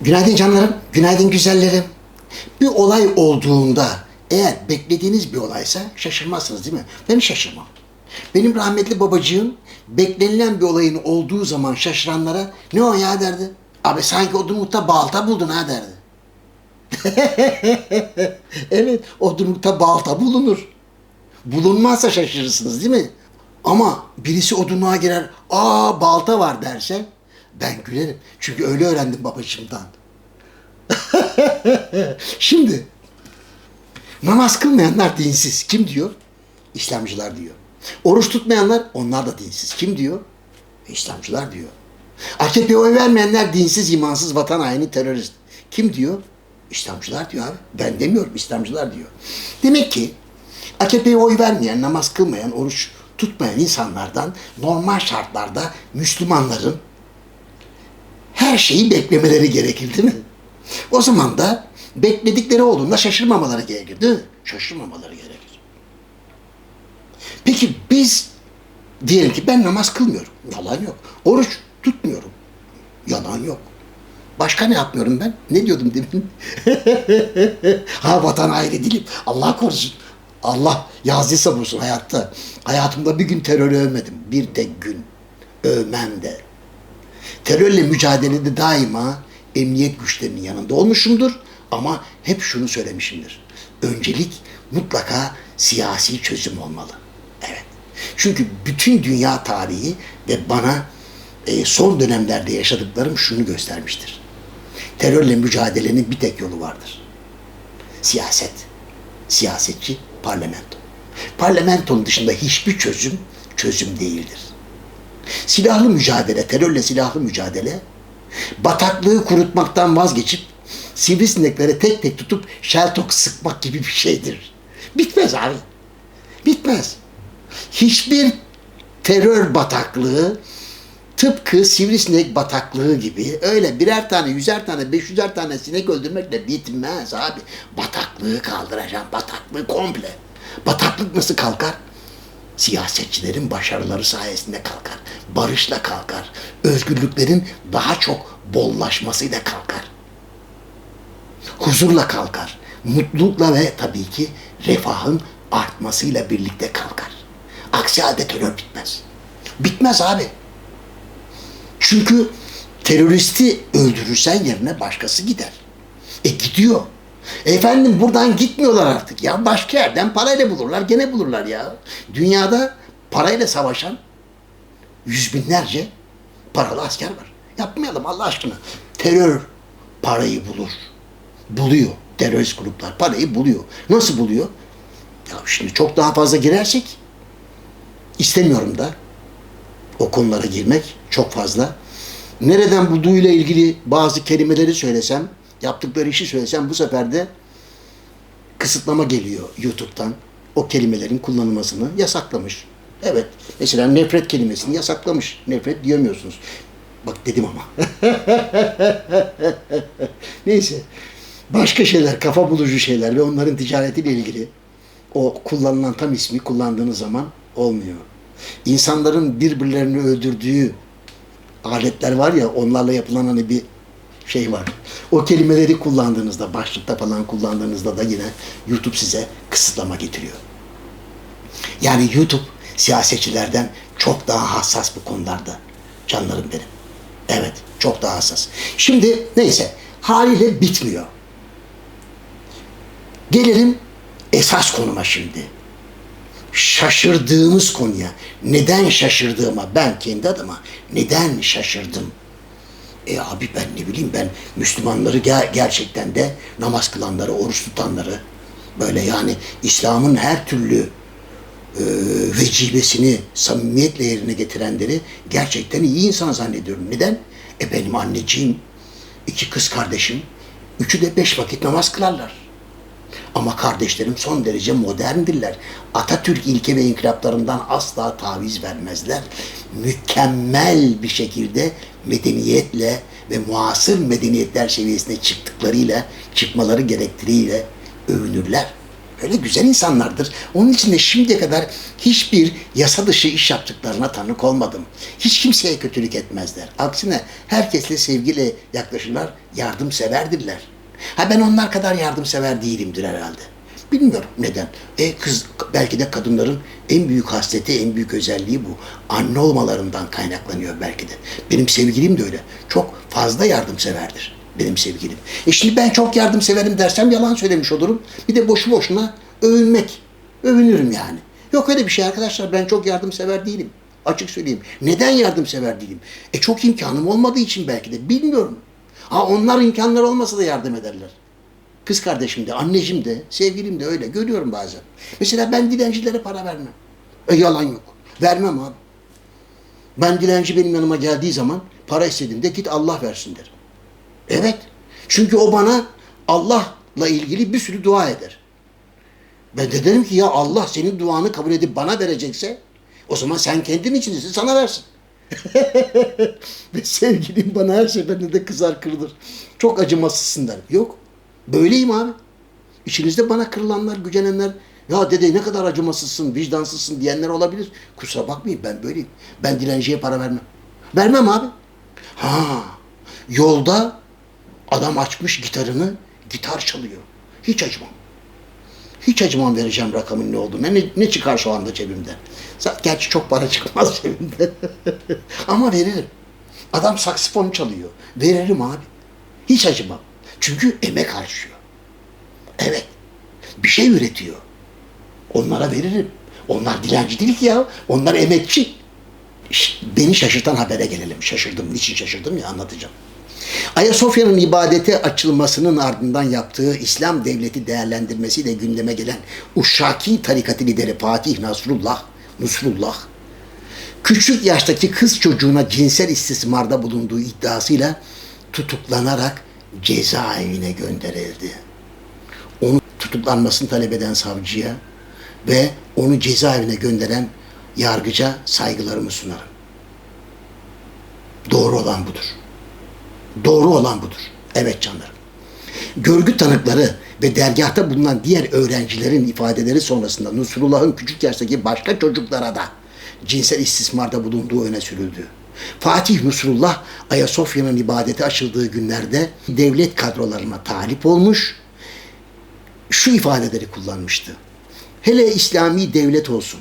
Günaydın canlarım, günaydın güzellerim. Bir olay olduğunda eğer beklediğiniz bir olaysa şaşırmazsınız değil mi? Ben şaşırmam. Benim rahmetli babacığım beklenilen bir olayın olduğu zaman şaşıranlara ne o ya derdi. Abi sanki odunlukta balta buldun ha derdi. evet, odunlukta balta bulunur. Bulunmazsa şaşırırsınız değil mi? Ama birisi odunluğa girer, aa balta var derse ben gülerim. Çünkü öyle öğrendim babacığımdan. Şimdi namaz kılmayanlar dinsiz. Kim diyor? İslamcılar diyor. Oruç tutmayanlar onlar da dinsiz. Kim diyor? İslamcılar diyor. AKP'ye oy vermeyenler dinsiz, imansız, vatan haini, terörist. Kim diyor? İslamcılar diyor abi. Ben demiyorum, İslamcılar diyor. Demek ki AKP'ye oy vermeyen, namaz kılmayan, oruç tutmayan insanlardan normal şartlarda Müslümanların her şeyi beklemeleri gerekir değil mi? O zaman da bekledikleri olduğunda şaşırmamaları gerekir değil mi? Şaşırmamaları gerekir. Peki biz diyelim ki ben namaz kılmıyorum. Yalan yok. Oruç tutmuyorum. Yalan yok. Başka ne yapmıyorum ben? Ne diyordum demin? ha vatan ayrı dilim. Allah korusun. Allah yazdıysa bulsun hayatta. Hayatımda bir gün terörü övmedim. Bir tek gün. Övmem de. Terörle mücadelede daima emniyet güçlerinin yanında olmuşumdur. Ama hep şunu söylemişimdir. Öncelik mutlaka siyasi çözüm olmalı. Evet. Çünkü bütün dünya tarihi ve bana e, son dönemlerde yaşadıklarım şunu göstermiştir. Terörle mücadelenin bir tek yolu vardır. Siyaset. Siyasetçi parlamento. Parlamentonun dışında hiçbir çözüm çözüm değildir. Silahlı mücadele, terörle silahlı mücadele, bataklığı kurutmaktan vazgeçip sivrisineklere tek tek tutup şeltok sıkmak gibi bir şeydir. Bitmez abi. Bitmez. Hiçbir terör bataklığı tıpkı sivrisinek bataklığı gibi öyle birer tane, yüzer tane, beş yüzer tane sinek öldürmekle bitmez abi. Bataklığı kaldıracağım, bataklığı komple. Bataklık nasıl kalkar? Siyasetçilerin başarıları sayesinde kalkar. Barışla kalkar. Özgürlüklerin daha çok bollaşmasıyla kalkar. Huzurla kalkar. Mutlulukla ve tabii ki refahın artmasıyla birlikte kalkar. Aksi halde terör bitmez. Bitmez abi. Çünkü teröristi öldürürsen yerine başkası gider. E gidiyor. Efendim buradan gitmiyorlar artık ya. Başka yerden parayla bulurlar. Gene bulurlar ya. Dünyada parayla savaşan yüz binlerce paralı asker var. Yapmayalım Allah aşkına. Terör parayı bulur. Buluyor. Terörist gruplar parayı buluyor. Nasıl buluyor? Ya şimdi çok daha fazla girersek istemiyorum da o konulara girmek çok fazla. Nereden bulduğuyla ilgili bazı kelimeleri söylesem, yaptıkları işi söylesem bu sefer de kısıtlama geliyor YouTube'dan. O kelimelerin kullanılmasını yasaklamış. Evet. Mesela nefret kelimesini yasaklamış. Nefret diyemiyorsunuz. Bak dedim ama. Neyse. Başka şeyler, kafa bulucu şeyler ve onların ticaretiyle ilgili o kullanılan tam ismi kullandığınız zaman olmuyor. İnsanların birbirlerini öldürdüğü aletler var ya onlarla yapılan hani bir şey var. O kelimeleri kullandığınızda, başlıkta falan kullandığınızda da yine YouTube size kısıtlama getiriyor. Yani YouTube siyasetçilerden çok daha hassas bu konularda. Canlarım benim. Evet, çok daha hassas. Şimdi neyse, haliyle bitmiyor. Gelelim esas konuma şimdi. Şaşırdığımız konuya. Neden şaşırdığıma ben kendi adıma neden şaşırdım? E abi ben ne bileyim ben Müslümanları ger- gerçekten de namaz kılanları, oruç tutanları böyle yani İslam'ın her türlü e, vecibesini samimiyetle yerine getirenleri gerçekten iyi insan zannediyorum. Neden? E benim anneciğim, iki kız kardeşim, üçü de beş vakit namaz kılarlar. Ama kardeşlerim son derece moderndirler. Atatürk ilke ve inkılaplarından asla taviz vermezler. Mükemmel bir şekilde medeniyetle ve muasır medeniyetler seviyesine çıktıklarıyla, çıkmaları gerektiriyle övünürler. Öyle güzel insanlardır. Onun için de şimdiye kadar hiçbir yasa dışı iş yaptıklarına tanık olmadım. Hiç kimseye kötülük etmezler. Aksine herkesle sevgiyle yaklaşırlar, yardımseverdirler. Ha ben onlar kadar yardımsever değilimdir herhalde. Bilmiyorum neden. E kız belki de kadınların en büyük hasleti, en büyük özelliği bu. Anne olmalarından kaynaklanıyor belki de. Benim sevgilim de öyle. Çok fazla yardımseverdir benim sevgilim. E şimdi ben çok yardımseverim dersem yalan söylemiş olurum. Bir de boşu boşuna övünmek. Övünürüm yani. Yok öyle bir şey arkadaşlar. Ben çok yardımsever değilim. Açık söyleyeyim. Neden yardımsever değilim? E çok imkanım olmadığı için belki de. Bilmiyorum. Ha onlar imkanlar olmasa da yardım ederler. Kız kardeşim de, anneciğim de, sevgilim de öyle. Görüyorum bazen. Mesela ben dilencilere para vermem. E yalan yok. Vermem abi. Ben dilenci benim yanıma geldiği zaman para istediğimde git Allah versin derim. Evet. Çünkü o bana Allah'la ilgili bir sürü dua eder. Ben de derim ki ya Allah senin duanı kabul edip bana verecekse o zaman sen kendin içindesin sana versin. Ve sevgilim bana her seferinde de kızar kırılır. Çok acımasızsın derim. Yok. Böyleyim abi. İçinizde bana kırılanlar, gücenenler, ya dede ne kadar acımasızsın, vicdansızsın diyenler olabilir. Kusura bakmayın ben böyleyim. Ben dilenciye para vermem. Vermem abi. Ha, yolda adam açmış gitarını, gitar çalıyor. Hiç acımam. Hiç acımam vereceğim rakamın ne olduğunu. Ne, ne çıkar şu anda cebimden. Gerçi çok para çıkmaz cebimde. Ama veririm. Adam saksifon çalıyor. Veririm abi. Hiç acımam. Çünkü emek harcıyor. Evet. Bir şey üretiyor. Onlara veririm. Onlar dilenci değil ki ya. Onlar emekçi. Beni şaşırtan habere gelelim. Şaşırdım. Niçin şaşırdım ya anlatacağım. Ayasofya'nın ibadete açılmasının ardından yaptığı İslam devleti değerlendirmesiyle gündeme gelen Uşşaki tarikatı lideri Fatih Nasrullah, Nusrullah, küçük yaştaki kız çocuğuna cinsel istismarda bulunduğu iddiasıyla tutuklanarak cezaevine gönderildi. Onu tutuklanmasını talep eden savcıya ve onu cezaevine gönderen yargıca saygılarımı sunarım. Doğru olan budur. Doğru olan budur. Evet canlarım. Görgü tanıkları ve dergahta bulunan diğer öğrencilerin ifadeleri sonrasında Nusrullah'ın küçük yaştaki başka çocuklara da cinsel istismarda bulunduğu öne sürüldü. Fatih Nusrullah Ayasofya'nın ibadete açıldığı günlerde devlet kadrolarına talip olmuş, şu ifadeleri kullanmıştı. Hele İslami devlet olsun.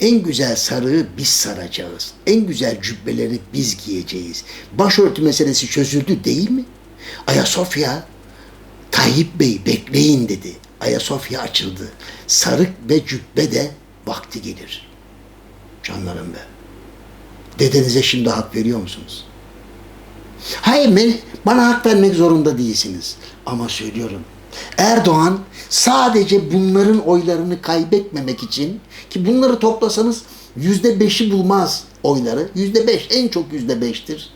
En güzel sarığı biz saracağız. En güzel cübbeleri biz giyeceğiz. Başörtü meselesi çözüldü değil mi? Ayasofya, Tayyip Bey bekleyin dedi. Ayasofya açıldı. Sarık ve cübbe de vakti gelir. Canlarım be. Dedenize şimdi hak veriyor musunuz? Hayır bana hak vermek zorunda değilsiniz. Ama söylüyorum. Erdoğan sadece bunların oylarını kaybetmemek için ki bunları toplasanız yüzde beşi bulmaz oyları. Yüzde beş en çok yüzde beştir.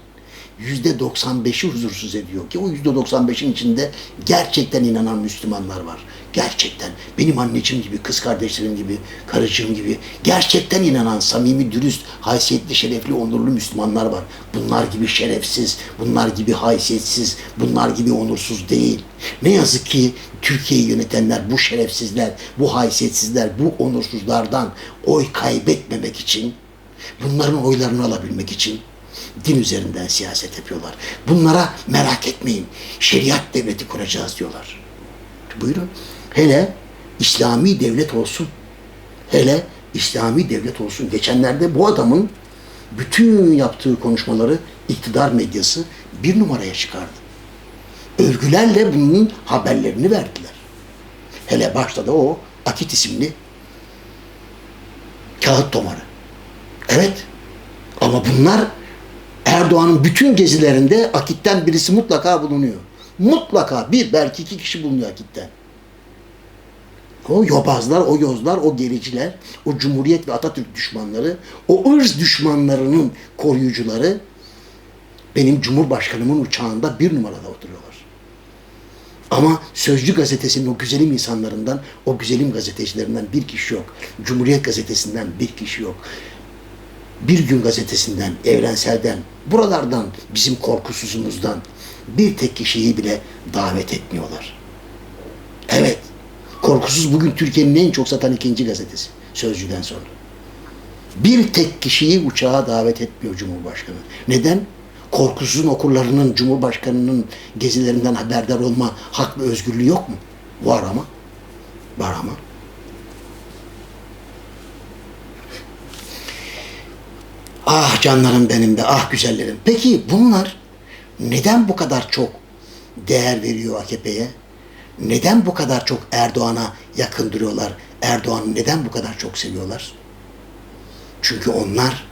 Yüzde doksan beşi huzursuz ediyor ki o yüzde doksan beşin içinde gerçekten inanan Müslümanlar var. Gerçekten benim anneciğim gibi, kız kardeşlerim gibi, karıcığım gibi gerçekten inanan, samimi, dürüst, haysiyetli, şerefli, onurlu Müslümanlar var. Bunlar gibi şerefsiz, bunlar gibi haysiyetsiz, bunlar gibi onursuz değil. Ne yazık ki Türkiye'yi yönetenler bu şerefsizler, bu haysiyetsizler, bu onursuzlardan oy kaybetmemek için, bunların oylarını alabilmek için din üzerinden siyaset yapıyorlar. Bunlara merak etmeyin, şeriat devleti kuracağız diyorlar. Buyurun. Hele İslami devlet olsun. Hele İslami devlet olsun. Geçenlerde bu adamın bütün yaptığı konuşmaları iktidar medyası bir numaraya çıkardı. Övgülerle bunun haberlerini verdiler. Hele başta da o Akit isimli kağıt tomarı. Evet. Ama bunlar Erdoğan'ın bütün gezilerinde Akit'ten birisi mutlaka bulunuyor. Mutlaka bir belki iki kişi bulunuyor Akit'ten. O yobazlar, o yozlar, o gericiler, o Cumhuriyet ve Atatürk düşmanları, o ırz düşmanlarının koruyucuları benim Cumhurbaşkanımın uçağında bir numarada oturuyorlar. Ama Sözcü gazetesinin o güzelim insanlarından, o güzelim gazetecilerinden bir kişi yok. Cumhuriyet gazetesinden bir kişi yok. Bir gün gazetesinden, evrenselden, buralardan, bizim korkusuzumuzdan bir tek kişiyi bile davet etmiyorlar. Evet, Korkusuz bugün Türkiye'nin en çok satan ikinci gazetesi. Sözcüden sonra. Bir tek kişiyi uçağa davet etmiyor Cumhurbaşkanı. Neden? Korkusuzun okurlarının Cumhurbaşkanı'nın gezilerinden haberdar olma hak ve özgürlüğü yok mu? Var ama. Var ama. Ah canlarım benim de, ah güzellerim. Peki bunlar neden bu kadar çok değer veriyor AKP'ye? Neden bu kadar çok Erdoğan'a yakın duruyorlar? Erdoğan'ı neden bu kadar çok seviyorlar? Çünkü onlar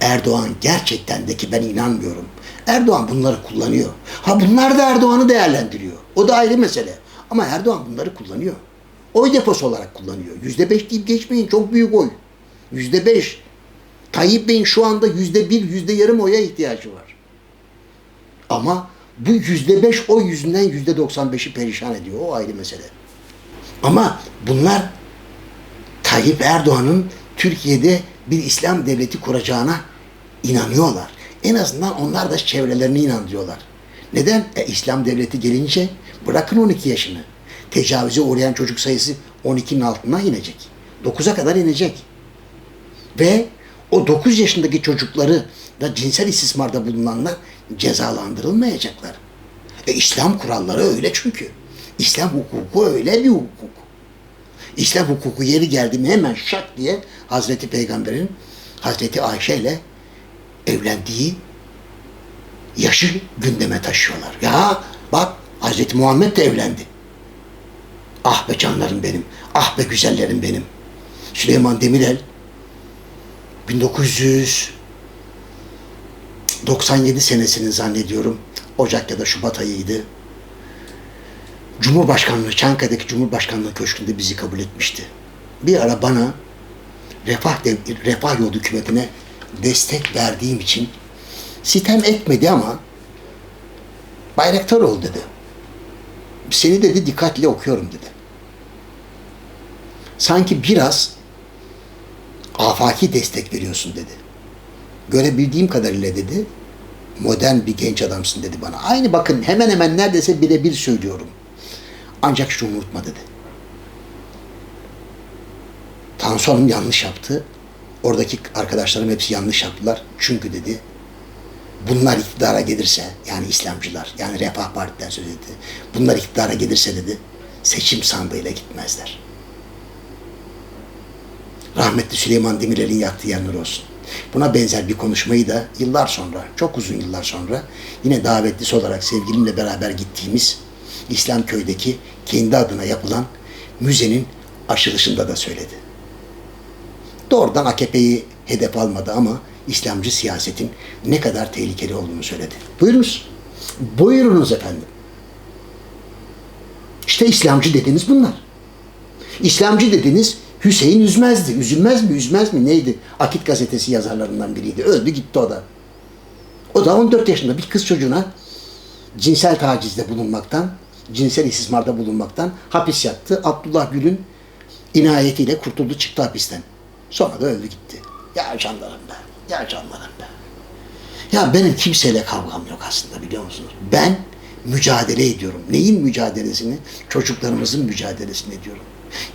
Erdoğan gerçekten de ki ben inanmıyorum. Erdoğan bunları kullanıyor. Ha bunlar da Erdoğan'ı değerlendiriyor. O da ayrı mesele. Ama Erdoğan bunları kullanıyor. Oy deposu olarak kullanıyor. Yüzde beş deyip geçmeyin. Çok büyük oy. Yüzde beş. Tayyip Bey'in şu anda yüzde bir, yüzde yarım oya ihtiyacı var. Ama bu yüzde beş oy yüzünden yüzde doksan beşi perişan ediyor. O ayrı mesele. Ama bunlar Tayyip Erdoğan'ın Türkiye'de bir İslam devleti kuracağına inanıyorlar. En azından onlar da çevrelerini inandırıyorlar. Neden? E, İslam devleti gelince bırakın 12 yaşını. Tecavüze uğrayan çocuk sayısı 12'nin altına inecek. 9'a kadar inecek. Ve o 9 yaşındaki çocukları da cinsel istismarda bulunanlar cezalandırılmayacaklar. E, İslam kuralları öyle çünkü. İslam hukuku öyle bir hukuk. İslam hukuku yeri geldi mi hemen şak diye Hazreti Peygamber'in Hazreti Ayşe ile evlendiği yaşı gündeme taşıyorlar. Ya bak Hazreti Muhammed de evlendi. Ah be canlarım benim. Ah be güzellerim benim. Süleyman Demirel 1997 senesini zannediyorum. Ocak ya da Şubat ayıydı. Cumhurbaşkanlığı, Çankaya'daki Cumhurbaşkanlığı Köşkü'nde bizi kabul etmişti. Bir ara bana Refah, Dev Refah Yolu hükümetine destek verdiğim için sitem etmedi ama bayraktar ol dedi. Seni dedi dikkatle okuyorum dedi. Sanki biraz afaki destek veriyorsun dedi. Görebildiğim kadarıyla dedi modern bir genç adamsın dedi bana. Aynı bakın hemen hemen neredeyse birebir söylüyorum. Ancak şunu unutma dedi. Tansu Hanım yanlış yaptı. Oradaki arkadaşlarım hepsi yanlış yaptılar. Çünkü dedi bunlar iktidara gelirse yani İslamcılar yani Refah Parti'den söz etti. Bunlar iktidara gelirse dedi seçim sandığıyla gitmezler. Rahmetli Süleyman Demirel'in yaktığı yanlar olsun. Buna benzer bir konuşmayı da yıllar sonra, çok uzun yıllar sonra yine davetlisi olarak sevgilimle beraber gittiğimiz İslamköy'deki kendi adına yapılan müzenin açılışında da söyledi. Doğrudan AKP'yi hedef almadı ama İslamcı siyasetin ne kadar tehlikeli olduğunu söyledi. Buyurunuz. Buyurunuz efendim. İşte İslamcı dediğiniz bunlar. İslamcı dediğiniz Hüseyin üzmezdi. Üzülmez mi? Üzmez mi? Neydi? Akit gazetesi yazarlarından biriydi. Öldü gitti o da. O da 14 yaşında bir kız çocuğuna cinsel tacizde bulunmaktan, cinsel istismarda bulunmaktan hapis yattı. Abdullah Gül'ün inayetiyle kurtuldu çıktı hapisten. Sonra da öldü gitti. Ya canlarım be. Ya canlarım be. Ya benim kimseyle kavgam yok aslında biliyor musunuz? Ben mücadele ediyorum. Neyin mücadelesini? Çocuklarımızın mücadelesini ediyorum.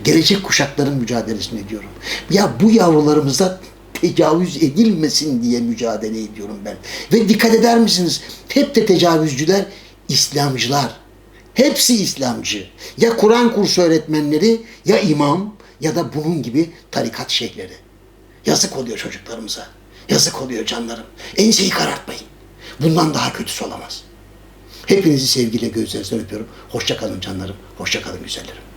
Gelecek kuşakların mücadelesini ediyorum. Ya bu yavrularımıza tecavüz edilmesin diye mücadele ediyorum ben. Ve dikkat eder misiniz? Hep de tecavüzcüler İslamcılar. Hepsi İslamcı. Ya Kur'an kursu öğretmenleri ya imam ya da bunun gibi tarikat şeyhleri. Yazık oluyor çocuklarımıza. Yazık oluyor canlarım. Enseyi karartmayın. Bundan daha kötüsü olamaz. Hepinizi sevgiyle gözlerinizden öpüyorum. Hoşça kalın canlarım. Hoşça kalın güzellerim.